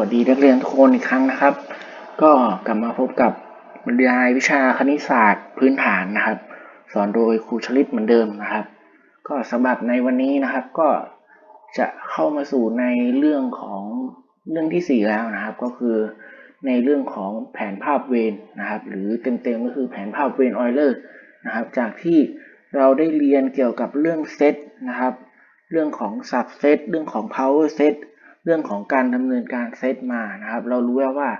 วัสดีนักเรียนทุกคนอีกครั้งนะครับ ก็กลับมาพบกับบรรยายวิชาคณิตศาสตร์พื้นฐานนะครับ สอนโดยครูชลิตเหมือนเดิมนะครับ ก็สำหรับในวันนี้นะครับก็จะเข้ามาสู่ในเรื่องของเรื่องที่สี่แล้วนะครับ ก็คือในเรื่องของแผนภาพเวนนะครับ หรือเต็มๆก็คือแผนภาพเวนออยเลอร์นะครับ จากที่เราได้เรียนเกี่ยวกับเรื่องเซตนะครับ เรื่องของ subset เรื่องของ power set เรื่องของการดำเนินการเซตมานะครับ เรารู้แล้วว่า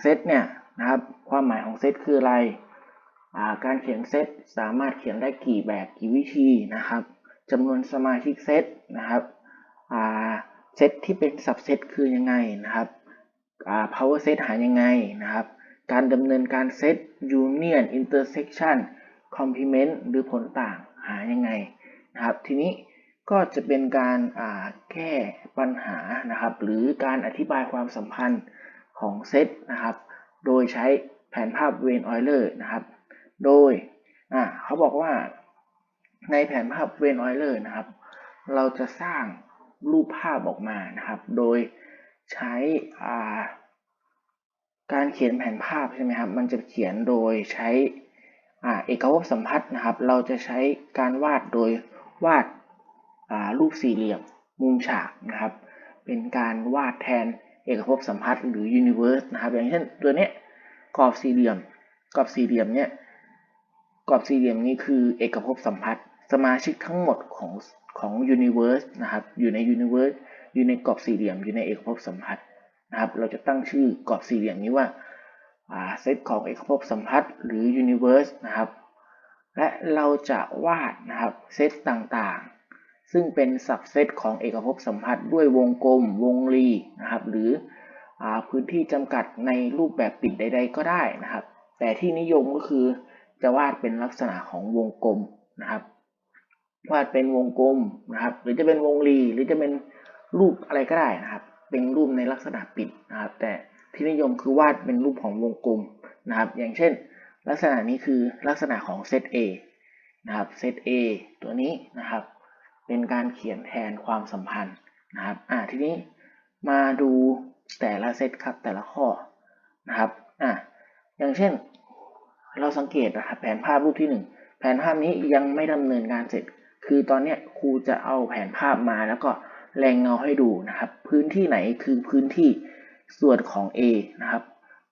เซตเนี่ยนะครับความหมายของเซตคืออะไร การเขียนเซตสามารถเขียนได้กี่แบบกี่วิธีนะครับจำนวนสมาชิกเซตนะครับเซตที่เป็น subset คือยังไงนะครับ power set หายังไงนะครับ การดำเนินการเซต union intersection complement หรือผลต่างหายังไงนะครับ ทีนี้ ก็จะเป็นการแก้ปัญหานะครับ หรือการอธิบายความสัมพันธ์ของเซตนะครับ โดยใช้แผนภาพเวนออยเลอร์นะครับ โดยเขาบอกว่าในแผนภาพเวนออยเลอร์นะครับ เราจะสร้างรูปภาพออกมานะครับ โดยใช้การเขียนแผนภาพใช่ไหมครับ มันจะเขียนโดยใช้เอกภพสัมพัทธ์นะครับ เราจะใช้การวาดโดยวาด รูปสี่เหลี่ยมมุมฉากนะครับ เป็นการวาดแทนเอกภพสัมพัทธ์หรือ universe นะครับอย่างเช่นตัวนี้กรอบสี่เหลี่ยมกรอบสี่เหลี่ยมเนี่ยกรอบสี่เหลี่ยมนี้คือเอกภพสัมพัทธ์สมาชิกทั้งหมดของของ universe นะครับอยู่ใน universe อยู่ในกรอบสี่เหลี่ยมอยู่ในเอกภพสัมพัทธ์นะครับเราจะตั้งชื่อกรอบสี่เหลี่ยมนี้ว่าเซตของเอกภพสัมพัทธ์หรือ universe นะครับและเราจะวาดนะครับเซตต่างๆ ซึ่งเป็นสับเซตของเอกภพสัมพัทธ์ด้วยวงกลม วงรีนะครับ หรืออพื้นที่จำกัดในรูปแบบปิดใด ๆ ก็ได้นะครับ แต่ที่นิยมก็คือจะวาดเป็นลักษณะของวงกลมนะครับ วาดเป็นวงกลมนะครับ หรือจะเป็นวงรีหรือจะเป็นรูปอะไรก็ได้นะครับ เป็นรูปในลักษณะปิดนะครับ แต่ที่นิยมคือวาดเป็นรูปของวงกลมนะครับ อย่างเช่น ลักษณะนี้คือลักษณะของเซต A นะครับ เซต A ตัวนี้นะครับ เป็นการเขียนแทนความสัมพันธ์นะครับอ่าทีนี้มาดูแต่ละเซตครับแต่ละข้อนะครับอ่าอย่างเช่น เราสังเกตนะครับแผนภาพรูปที่ 1 แผนภาพนี้ยังไม่ดำเนินการเสร็จ คือตอนนี้ครูจะเอาแผนภาพมาแล้วก็แรงเงาให้ดูนะครับ พื้นที่ไหนคือพื้นที่ส่วนของ A นะครับ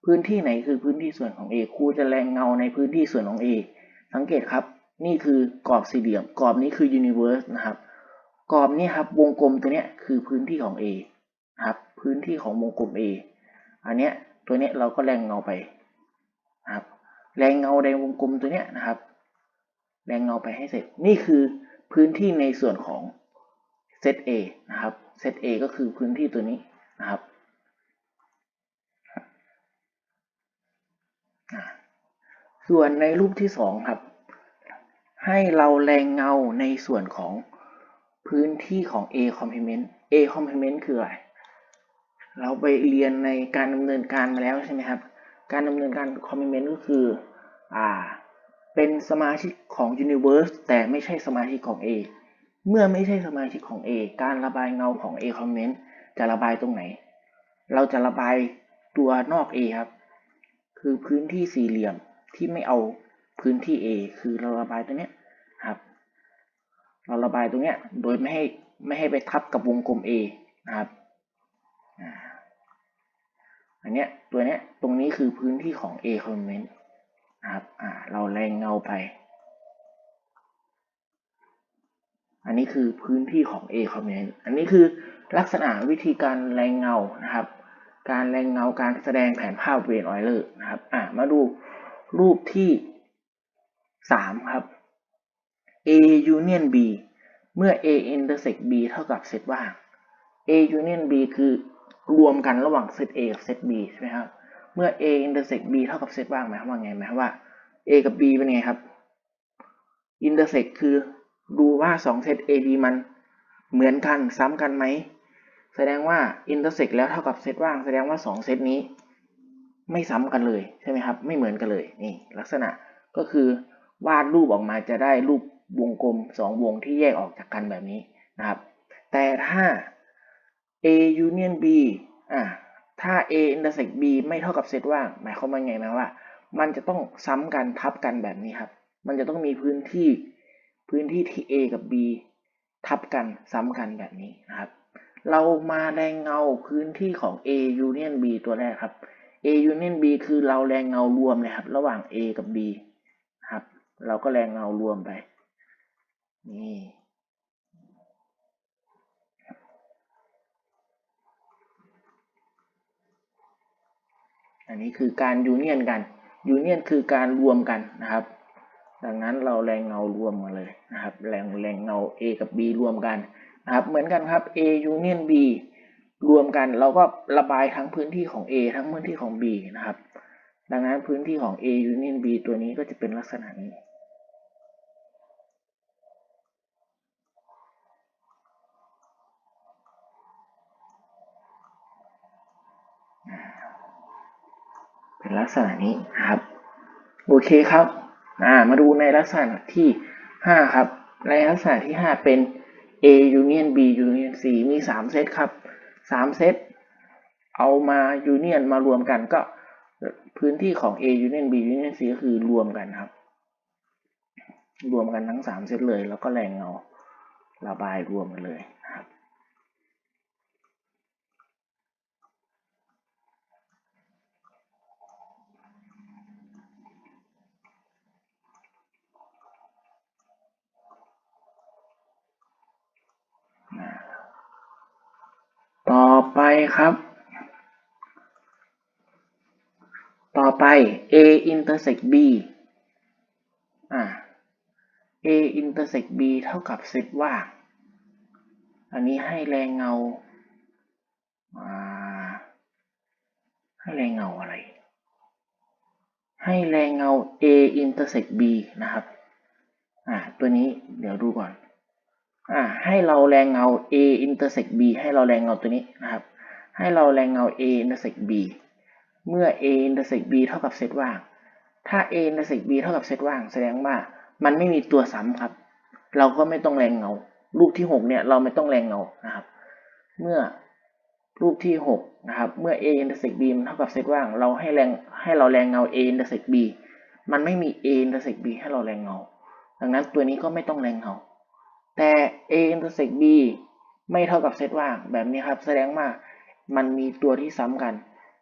พื้นที่ไหนคือพื้นที่ส่วนของ A ครูจะแรงเงาในพื้นที่ส่วนของ A สังเกตครับ นี่คือกรอบสี่เหลี่ยม กรอบนี้คือ universe นะครับ กรอบนี้ครับวงกลมตัวเนี้ยคือพื้นที่ของ A ครับพื้นที่ของวงกลม A อันเนี้ยตัวเนี้ยเราก็แรงเงาไปครับแรงเงาในวงกลมตัวเนี้ยนะครับ แรงเงาไปให้เสร็จนี่คือพื้นที่ในส่วนของเซต A นะครับเซต A ก็คือพื้นที่ตัวนี้นะครับส่วนในรูปที่สองครับ ให้เราแรงเงาในส่วนของ พื้นที่ของ A complement A complement คืออะไร เราไปเรียนในการดำเนินการมาแล้วใช่ไหมครับ การดำเนินการ complement ก็คืออ่าเป็นสมาชิกของ universe แต่ไม่ใช่สมาชิกของ A เมื่อไม่ใช่สมาชิกของ A การระบายเงาของ A complement จะระบายตรงไหน เราจะระบายตัวนอก A ครับ คือพื้นที่สี่เหลี่ยมที่ไม่เอาพื้นที่ A คือเราระบายตรงเนี้ย เราระบายตรงเนี้ยโดยไม่ให้ไม่ให้ไปทับกับวงกลม A นะครับอันเนี้ยตัวเนี้ยตรงนี้คือพื้นที่ของ A complement นะครับอ่าเราแรงเงาไป อันนี้คือพื้นที่ของ A complement อันนี้คือลักษณะวิธีการแรงเงานะครับ การแรงเงาการแสดงแผนภาพเวนออยเลอร์นะครับอ่ามาดูรูปที่สามครับ A union B เมื่อ A intersect B เท่ากับเซตว่าง A union B คือรวมกันระหว่างเซต A กับเซต B ใช่ไหมครับ เมื่อ A intersect B เท่ากับเซตว่างหมายความว่าไงหมายความว่า A กับ B เป็นไงครับ intersect คือดูว่า2เซต A B มันเหมือนกันซ้ำกันไหม แสดงว่า intersect แล้วเท่ากับเซตว่าง แสดงว่า2เซตนี้ไม่ซ้ำกันเลยใช่ไหมครับ ไม่เหมือนกันเลยนี่ลักษณะก็คือวาดรูปออกมาจะได้รูป วงกลม 2 วงที่แยกออกจากกันแบบนี้นะครับ แต่ถ้า A union B อะถ้า A intersect B ไม่เท่ากับเซตว่างหมายความว่าไงหมว่า มันจะต้องซ้ำกันทับกันแบบนี้ครับ มันจะต้องมีพื้นที่พื้นที่ที่ A กับ B ทับกันซ้ำกันแบบนี้นะครับ เรามาแรงเงาพื้นที่ของ A union B ตัวแรกครับ A union B คือเราแรงเงารวมเลยครับ ระหว่าง A กับ B ครับ เราก็แรงเงารวมไป นี่อันนี้คือการยูเนียนกันยูเนียนคือการรวมกันนะครับ ดังนั้นเราแรงเงารวมมาเลยนะครับ แรงแรงเงา A กับ B รวมกันนะครับ เหมือนกันครับ A union B รวมกันเราก็ระบายทั้งพื้นที่ของ A ทั้งพื้นที่ของ B นะครับ ดังนั้นพื้นที่ของ A union B ตัวนี้ก็จะเป็นลักษณะนี้ ลักษณะนี้ครับ โอเคครับามาดูในลักษณะที่ 5 ครับ ในลักษณะที่ 5 เป็น A union B union C มี 3 เซตครับ 3 เซตเอามา union มารวมกันก็พื้นที่ของ A union B union C ก็คือรวมกันครับ รวมกันทั้ง 3 เซตเลย แล้วก็แรงเงาระบายรวมกันเลยครับ ต่อไปครับ ต่อไป A intersect B อ่า A intersect B เท่ากับเซตว่างอันนี้ให้แรงเงาอ่าให้แรงเงาอะไร ให้แรงเงา A intersect B นะครับ อ่า ตัวนี้เดี๋ยวดูก่อน อ่าให้เราแรงเงา A intersect B ให้เราแรงเงาตัวนี้นะครับ ให้เราแรงเงา A intersect B เมื่อ A intersect B เท่ากับเซตว่าง ถ้า A intersect B เท่ากับเซตว่าง แสดงว่ามันไม่มีตัวซ้ำครับ เราก็ไม่ต้องแรงเงารูปที่ 6 เนี่ยเราไม่ต้องแรงเงานะครับ เมื่อรูปที่ 6 นะครับ เมื่อ A intersect B มันเท่ากับเซตว่าง เราให้แรงให้เราแรงเงา A intersect B มันไม่มี A intersect B ให้เราแรงเงา ดังนั้นตัวนี้ก็ไม่ต้องแรงเงา แต่ A intersect B ไม่เท่ากับเซตว่างแบบนี้ครับ แสดงว่ามันมีตัวที่ซ้ำกัน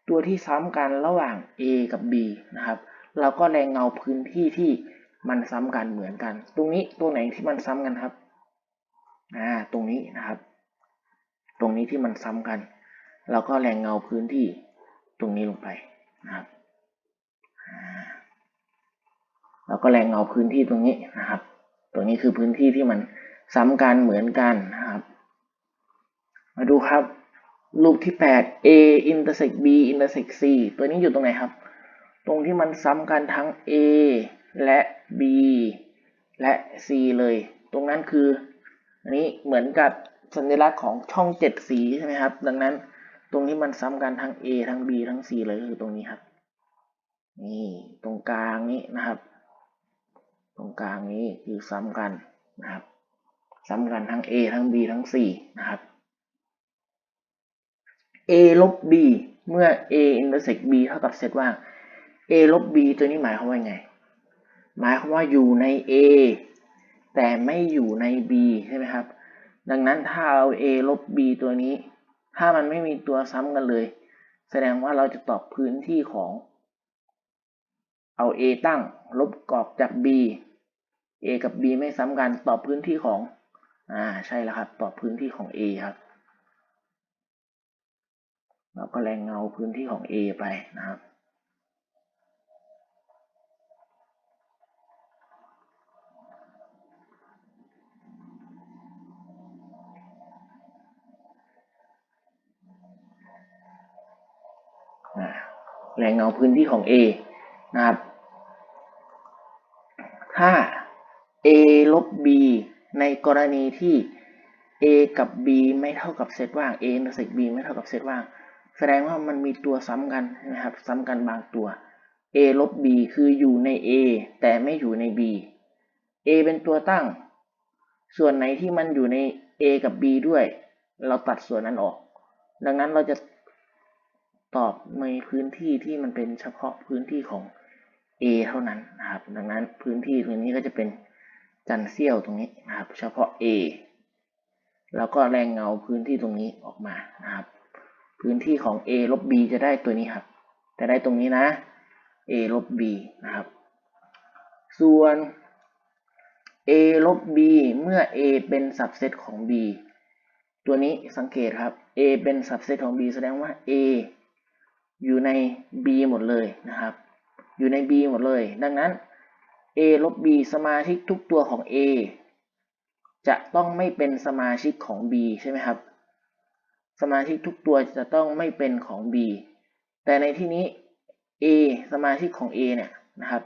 ตัวที่ซ้ำกันระหว่าง A กับ B นะครับเราก็แรงเงาพื้นที่ที่มันซ้ำกันเหมือนกัน ตรงนี้ตัวไหนที่มันซ้ำกันครับอ่าตรงนี้นะครับ ตรงนี้ที่มันซ้ำกัน เราก็แรงเงาพื้นที่ตรงนี้ลงไปนะครับอ่าเราก็แรงเงาพื้นที่ตรงนี้นะครับตัวนี้คือพื้นที่ที่มัน ซ้ำกันเหมือนกันครับ มาดูครับ รูปที่ 8 A intersect B intersect C ตัวนี้อยู่ตรงไหนครับ ตรงที่มันซ้ำกันทั้ง A และ B และ C เลย ตรงนั้นคืออันนี้เหมือนกับสัญลักษณ์ของช่องเจ็ดสีใช่ไหมครับ ดังนั้นตรงที่มันซ้ำกันทั้ง A ทั้ง B ทั้ง C เลยคือตรงนี้ครับ นี่ตรงกลางนี้นะครับ ตรงกลางนี้คือซ้ำกันนะครับ ซ้ำกันทั้ง A ทั้ง B ทั้ง C นะครับ A ลบ B เมื่อ A intersect B เท่ากับเซตว่าง A ลบ B ตัวนี้หมายความว่าไง หมายความว่าอยู่ใน A แต่ไม่อยู่ใน B ใช่ไหมครับ ดังนั้นถ้าเอา A ลบ B ตัวนี้ ถ้ามันไม่มีตัวซ้ำกันเลย แสดงว่าเราจะตอบพื้นที่ของ เอา A ตั้งลบกรอบจาก B A กับ B ไม่ซ้ำกันตอบพื้นที่ของ อ่าใช่แล้วครับตอบพื้นที่ของ A ครับเราก็แรงเงาพื้นที่ของ A ไปนะครับแรงเงาพื้นที่ของ A นะครับ ถ้า A ลบ B ในกรณีที่ A กับ B ไม่เท่ากับเซตว่าง A intersect B ไม่เท่ากับเซตว่าง แสดงว่ามันมีตัวซ้ำกันนะครับ ซ้ำกันบางตัว A ลบ B คืออยู่ใน A แต่ไม่อยู่ใน B A เป็นตัวตั้ง ส่วนไหนที่มันอยู่ใน A กับ B ด้วย เราตัดส่วนนั้นออก ดังนั้นเราจะตอบในพื้นที่ที่มันเป็นเฉพาะพื้นที่ของ A เท่านั้นนะครับ ดังนั้นพื้นที่ตรงนี้ก็จะเป็น จันเซี่ยวตรงนี้นะครับ เฉพาะ A แล้วก็แรงเงาพื้นที่ตรงนี้ออกมานะครับ พื้นที่ของ A ลบ B จะได้ตัวนี้ครับ จะได้ตรงนี้นะ A ลบ B นะครับ ส่วน A ลบ B เมื่อ A เป็น subset ของ B ตัวนี้สังเกตครับ A เป็น subset ของ B แสดงว่า A อยู่ใน B หมดเลยนะครับ อยู่ใน B หมดเลย ดังนั้น A ลบ B สมาชิกทุกตัวของ A จะต้องไม่เป็นสมาชิกของ B ใช่ไหมครับ สมาชิกทุกตัวจะต้องไม่เป็นของ B แต่ในที่นี้ A สมาชิกของ A เนี่ยนะครับ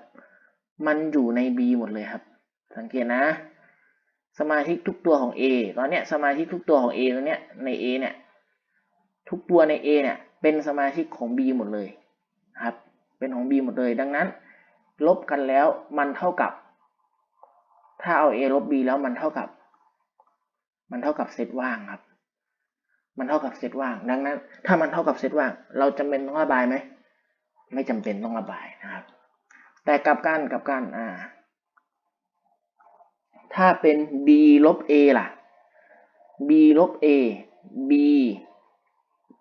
มันอยู่ใน B หมดเลยครับ สังเกตนะ สมาชิกทุกตัวของ A ตอนเนี้ยสมาชิกทุกตัวของ A ตรงเนี้ยใน A เนี่ยทุกตัวใน A เนี่ยเป็นสมาชิกของ B หมดเลยนะครับ เป็นของ B หมดเลยดังนั้น ลบกันแล้วมันเท่ากับ ถ้าเอา A ลบ B แล้วมันเท่ากับ มันเท่ากับเซตว่างครับ มันเท่ากับเซตว่าง ดังนั้น ถ้ามันเท่ากับเซตว่าง เราจำเป็นต้องระบายไหม ไม่จำเป็นต้องระบายนะครับ แต่กลับกันกลับกันอ่า ถ้าเป็น b ลบ a ล่ะ b ลบ a b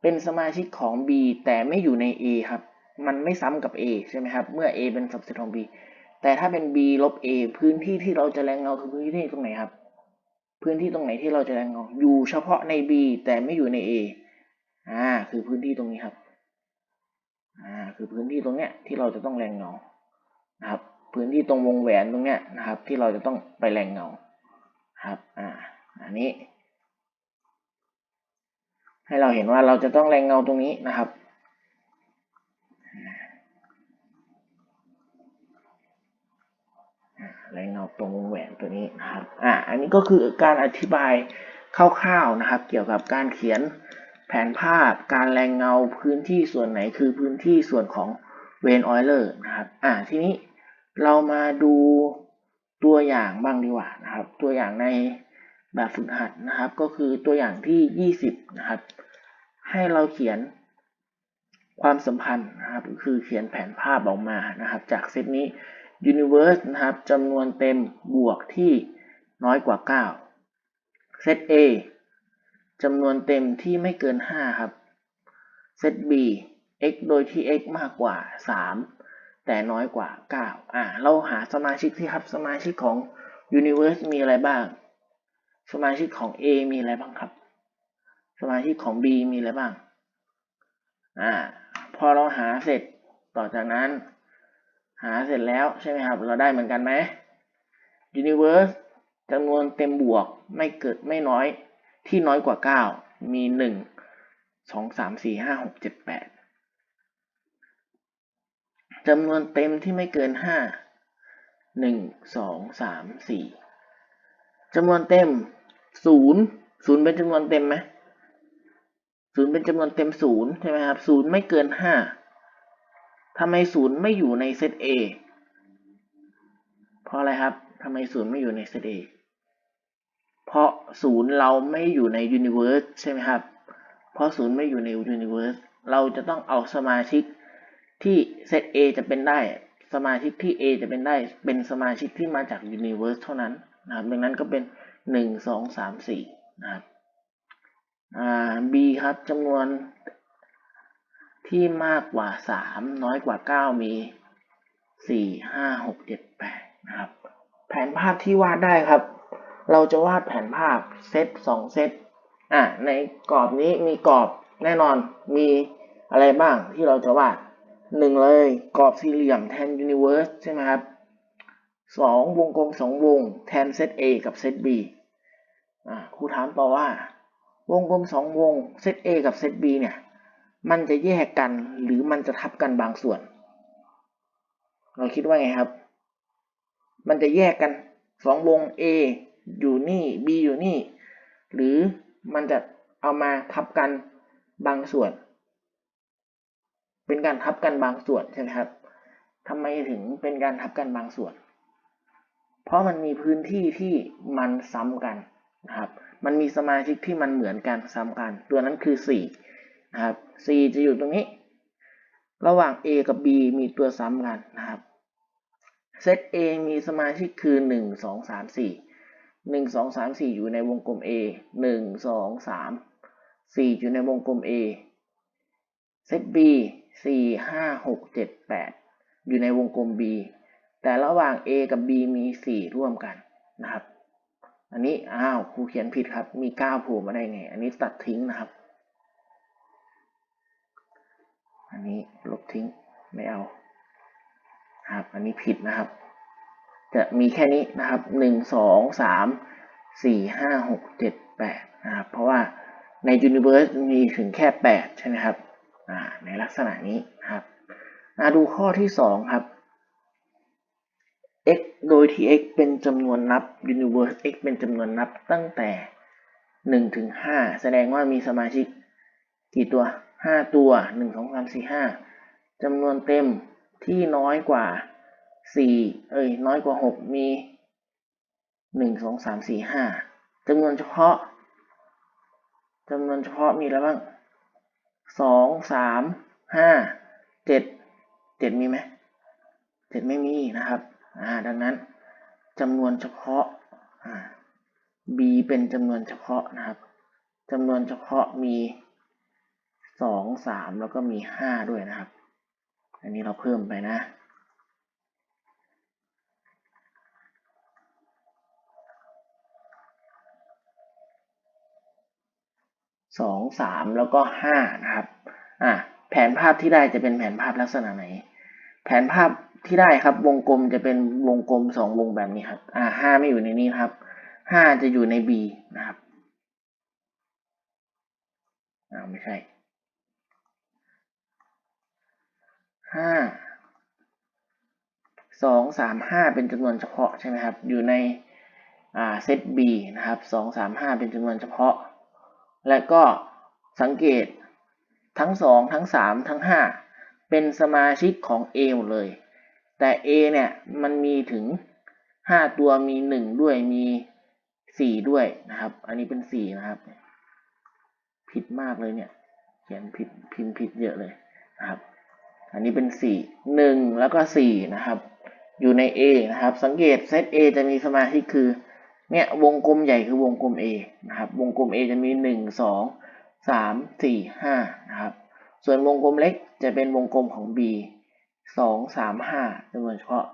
เป็นสมาชิกของ b แต่ไม่อยู่ใน a ครับ มันไม่ซ้ำกับ a ใช่ไหมครับ เมื่อ a เป็น subset ของ b แต่ถ้าเป็น b ลบ a พื้นที่ที่เราจะแรงเงาคือพื้นที่ตรงไหนครับ พื้นที่ตรงไหนที่เราจะแรงเงา อยู่เฉพาะใน b แต่ไม่อยู่ใน a อ่า คือพื้นที่ตรงนี้ครับ อ่า คือพื้นที่ตรงเนี้ยที่เราจะต้องแรงเงา นะครับ พื้นที่ตรงวงแหวนตรงเนี้ยนะครับ ที่เราจะต้องไปแรงเงา ครับ อ่า อันนี้ ให้เราเห็นว่าเราจะต้องแรงเงาตรงนี้นะครับ แรงเงาตรงวงแหวนตัวนี้นะครับ อ่า อันนี้ก็คือการอธิบายคร่าวๆนะครับ เกี่ยวกับการเขียนแผนภาพ การแรงเงาพื้นที่ส่วนไหนคือพื้นที่ส่วนของเวนออยเลอร์นะครับ อ่า ทีนี้เรามาดูตัวอย่างบ้างดีกว่านะครับ ตัวอย่างในแบบฝึกหัดนะครับ ก็คือตัวอย่างที่ 20 นะครับ ให้เราเขียนความสัมพันธ์นะครับ คือเขียนแผนภาพออกมานะครับ จากเซตนี้ universe นะครับจำนวนเต็มบวกที่น้อยกว่า9เซต A จำนวนเต็มที่ไม่เกิน 5 ครับเซต B x โดยที่ x มากกว่า 3 แต่น้อยกว่า 9 อ่าเราหาสมาชิกที่ครับ สมาชิกของ universe มีอะไรบ้าง สมาชิกของ A มีอะไรบ้างครับ สมาชิกของ B มีอะไรบ้าง อ่า พอเราหาเสร็จต่อจากนั้น หาเสร็จแล้วใช่ไหมครับ เราได้เหมือนกันไหม universe จำนวนเต็มบวกไม่เกิดไม่น้อยที่น้อยกว่า 9 มี 1 2 3 4 5 6 7 8จำนวนเต็มที่ไม่เกิน 5 1 2 3 4จำนวนเต็ม 0 0 เป็นจำนวนเต็มไหม0เป็นจำนวนเต็ม 0 ใช่ไหมครับ 0 ไม่เกิน 5 ทำไม0ไม่อยู่ในเซต A เพราะอะไรครับทำไม0ไม่อยู่ในเซต A เพราะ0เราไม่อยู่ใน universe ใช่ไหมครับ เพราะ0ไม่อยู่ใน universe เราจะต้องเอาสมาชิกที่เซต A จะเป็นได้ สมาชิกที่ A จะเป็นได้ เป็นสมาชิกที่มาจาก universe เท่านั้นนะครับ ดังนั้นก็เป็น 1 2 3 4 นะครับ อ่า B ครับจำนวน ที่มากกว่า 3 น้อยกว่า 9 มี 4 5 6 7 8 นะครับ แผนภาพที่วาดได้ครับ เราจะวาดแผนภาพเซต2เซตอะในกรอบนี้มีกรอบแน่นอนมีอะไรบ้างที่เราจะวาดหนึ่งเลยกรอบสี่เหลี่ยมแทน universe ใช่ไหมครับสองวงกลมสองวงแทนเซต A กับเซต B อ่าครูถามต่อว่า วงกลมสองวงเซต A กับเซต B เนี่ย มันจะแยกกันหรือมันจะทับกันบางส่วน เราคิดว่าไงครับ มันจะแยกกันสองวง A อยู่นี่ B อยู่นี่ หรือมันจะเอามาทับกันบางส่วน เป็นการทับกันบางส่วนใช่ไหมครับทำไมถึงเป็นการทับกันบางส่วน เพราะมันมีพื้นที่ที่มันซ้ำกันนะครับ มันมีสมาชิกที่มันเหมือนกันซ้ำกัน ตัวนั้นคือ4 นะครับ4จะอยู่ตรงนี้ ระหว่าง A กับ B มีตัวซ้ำกันนะครับเซต A มีสมาชิกคือ 1 2 3 4 1 2 3 4 อยู่ในวงกลม A 1 2 3 4 อยู่ในวงกลม A เซต B 4 5 6 7 8 อยู่ในวงกลม B แต่ระหว่าง A กับ B มี 4 ร่วมกันนะครับ อันนี้ อ้าว ครูเขียนผิดครับ มี 9 โผล่มาได้ไง อันนี้ตัดทิ้งนะครับ อันนี้ลบทิ้งไม่เอาครับอันนี้ผิดนะครับ จะมีแค่นี้นะครับ1 2 3 4 5 6 7 8นะครับ เพราะว่าใน Universe มีถึงแค่ 8 ใช่ไหมครับในลักษณะนี้ครับมาดูข้อที่ 2 ครับ x โดยที่ x เป็นจำนวนนับ universe x เป็นจำนวนนับตั้งแต่1ถึง5แสดงว่ามีสมาชิกกี่ตัว 5ตัว1 2 3 4 5จำนวนเต็มที่น้อยกว่า4เอ้ยน้อยกว่า6มี1 2 3 4 5จำนวนเฉพาะจำนวนเฉพาะมีอะไรบ้าง2 3 5 7 7มีไหม7ไม่มีนะครับอ่าดังนั้นจำนวนเฉพาะอ่า b เป็นจำนวนเฉพาะนะครับจำนวนเฉพาะมี สองสามแล้วก็มีห้าด้วยนะครับ อันนี้เราเพิ่มไปนะ สองสามแล้วก็ห้านะครับ อ่าแผนภาพที่ได้จะเป็นแผนภาพลักษณะไหน แผนภาพที่ได้ครับวงกลมจะเป็นวงกลมสองวงแบบนี้ครับ อ่าห้าไม่อยู่ในนี้ครับห้าจะอยู่ใน B นะครับอ่าไม่ใช่ ห้าสองสามห้าเป็นจำนวนเฉพาะใช่ไหมครับ อยู่ในเซต B นะครับสองสามห้าเป็นจำนวนเฉพาะ และก็สังเกตทั้งสองทั้งสามทั้งห้าเป็นสมาชิกของ A หมดเลย แต่ A เนี่ยมันมีถึง5ตัวมี1ด้วยมี4ด้วยนะครับ อันนี้เป็น4นะครับ ผิดมากเลยเนี่ย เขียนผิดพิมพ์ผิดเยอะเลยนะครับ อันนี้เป็น 4 1 แล้วก็ 4 นะครับ อยู่ใน A นะครับ สังเกตเซต A จะมีสมาชิกคือ เนี่ยวงกลมใหญ่คือวงกลม A นะครับ วงกลม A จะมี 1 2 3 4 5 นะครับ ส่วนวงกลมเล็กจะเป็นวงกลมของ B สองสามห้าจำนวนเฉพาะ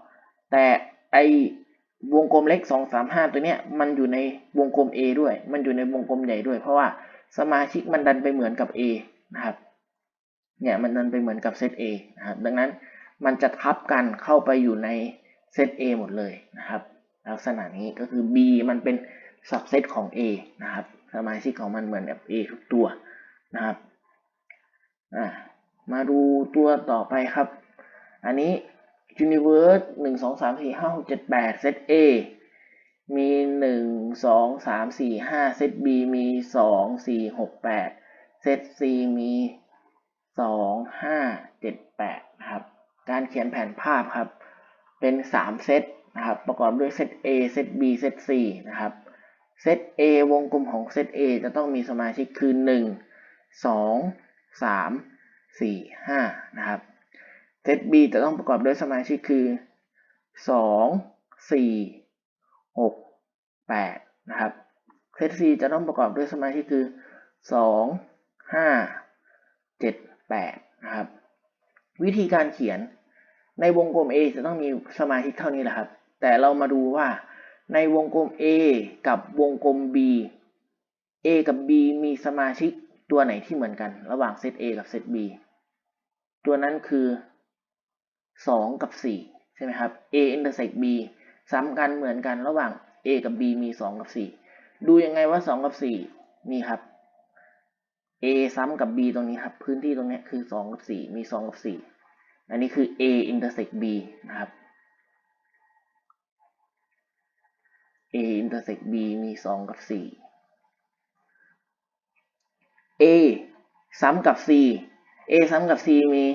แต่ไอวงกลมเล็กสองสามห้าตัวเนี้ยมันอยู่ในวงกลม A ด้วย มันอยู่ในวงกลมใหญ่ด้วย เพราะว่าสมาชิกมันดันไปเหมือนกับ A นะครับ เนี่ยมันดันไปเหมือนกับเซต A นะครับดังนั้นมันจะทับกันเข้าไปอยู่ในเซต A หมดเลยนะครับ ลักษณะนี้ก็คือ B มันเป็นสับเซตของ A นะครับสมาชิกของมันเหมือนกับ A ทุกตัวนะครับมาดูตัวต่อไปครับ อันนี้ universe หนึ่งสองสามสี่ห้าหกเจ็ดแปดเซต A มีหนึ่งสองสามสี่ห้าเซต B มีสองสี่หกแปดเซต C มี สองห้าเจ็ดแปดนะครับ การเขียนแผนภาพครับ เป็นสามเซตนะครับ ประกอบด้วยเซต A เซต B เซต C นะครับ เซต A วงกลมของเซต A จะต้องมีสมาชิกคือหนึ่งสองสามสี่ห้านะครับ เซต B จะต้องประกอบด้วยสมาชิกคือสองสี่หกแปดนะครับ เซต C จะต้องประกอบด้วยสมาชิกคือสองห้าเจ็ด แปดนะครับ วิธีการเขียนในวงกลม A จะต้องมีสมาชิกเท่านี้แหละครับ แต่เรามาดูว่าในวงกลม A กับวงกลม B A กับ B มีสมาชิกตัวไหนที่เหมือนกัน ระหว่างเซต A กับเซต B ตัวนั้นคือสองกับสี่ใช่ไหมครับ a intersect b ซ้ำกันเหมือนกันระหว่าง a กับ b มีสองกับสี่ดูยังไงว่าสองกับสี่นี่ครับ a ซ้ำกับ b ตรงนี้ครับ พื้นที่ตรงนี้คือ 2 กับ 4 มี 2 กับ 4 อันนี้คือ a intersect b นะครับ a intersect b มี 2 กับ 4 a ซ้ำกับ c a ซ้ำกับ c มี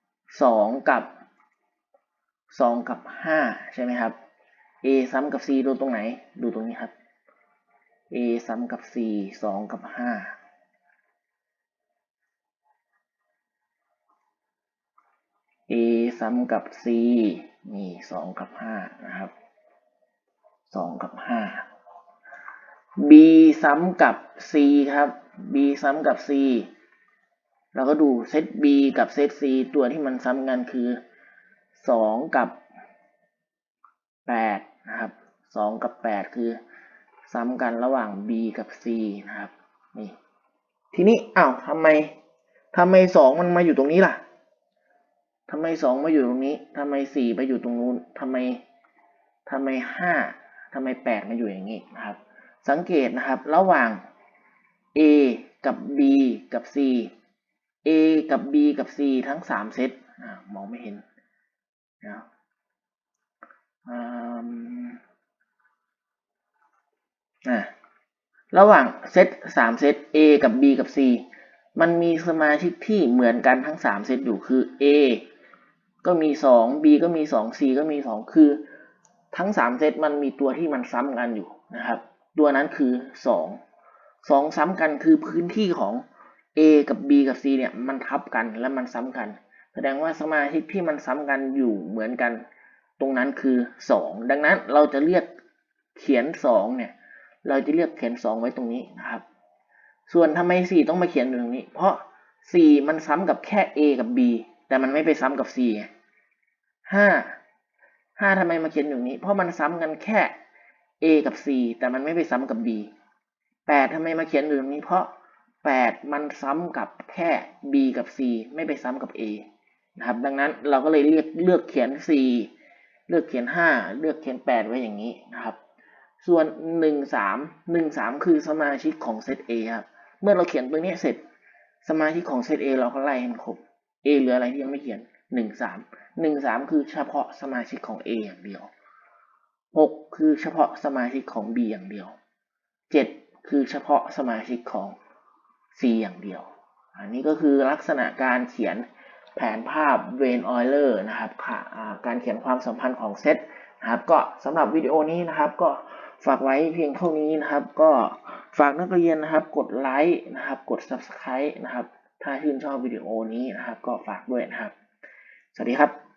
2 กับ 2 กับ 5 ใช่ไหมครับ a ซ้ำกับ c ดูตรงไหน ดูตรงนี้ครับ a ซ้ำกับ c 2 กับ 5 a ซ้ำกับ c นี่สองกับห้านะครับสองกับห้า b ซ้ำกับ c ครับ b ซ้ำกับ c เราก็ดูเซต b กับเซต c ตัวที่มันซ้ำกันคือสองกับแปดนะครับสองกับแปดคือซ้ำกันระหว่าง b กับ c นะครับนี่ทีนี้อ้าวทำไมทำไมสองมันมาอยู่ตรงนี้ล่ะ ทำไมสองมาอยู่ตรงนี้ทำไมสี่ไปอยู่ตรงนู้นทำไมทำไมห้าทำไมแปดมาอยู่อย่างนี้นะครับ สังเกตนะครับระหว่าง a กับ b กับ c a กับ b กับ c ทั้งสามเซตมองไม่เห็นนะระหว่างเซตสามเซต a กับ b กับ c มันมีสมาชิกที่เหมือนกันทั้งสามเซตอยู่คือ a ก็มีสอง b ก็มีสอง c ก็มีสองคือ ทั้งสามเซตมันมีตัวที่มันซ้ำกันอยู่นะครับ ตัวนั้นคือสองสองซ้ำกันคือพื้นที่ของ a กับ b กับ c เนี่ยมันทับกันและมันซ้ำกัน แสดงว่าสมาชิกที่มันซ้ำกันอยู่เหมือนกัน ตรงนั้นคือสองดังนั้นเราจะเรียกเขียนสองเนี่ย เราจะเรียกเขียนสองไว้ตรงนี้นะครับ ส่วนทำไมสี่ต้องมาเขียนอยู่ตรงนี้ เพราะสี่มันซ้ำกับแค่ a กับ b แต่มันไม่ไปซ้ำกับ c ไงห้าห้าทำไมมาเขียนอยู่ตรงนี้ เพราะมันซ้ำกันแค่ a กับ c แต่มันไม่ไปซ้ำกับ b แปดทำไมมาเขียนอยู่ตรงนี้ เพราะแปดมันซ้ำกับแค่ b กับ c ไม่ไปซ้ำกับ a นะครับ ดังนั้นเราก็เลยเลือกเลือกเขียน c เลือกเขียนห้าเลือกเขียนแปดไว้อย่างนี้นะครับ ส่วนหนึ่งสามหนึ่งสามคือสมาชิกของเซต A ครับ เมื่อเราเขียนตัวนี้เสร็จ สมาชิกของเซต A เราก็ไล่ให้มันครบ A เหลืออะไรที่ยังไม่เขียนหนึ่งสามหนึ่งสามคือเฉพาะสมาชิกของ A อย่างเดียวหกคือเฉพาะสมาชิกของ B อย่างเดียวเจ็ดคือเฉพาะสมาชิกของ C อย่างเดียว อันนี้ก็คือลักษณะการเขียนแผนภาพเวนออยเลอร์นะครับค่ะการเขียนความสัมพันธ์ของเซตนะครับก็สำหรับวิดีโอนี้นะครับก็ฝากไว้เพียงเท่านี้นะครับ ก็ฝากนักเรียนนะครับ กดไลค์นะครับ กด Subscribe นะครับ ถ้าชื่นชอบวิดีโอนี้นะครับ ก็ฝากด้วยนะครับ สวัสดีครับ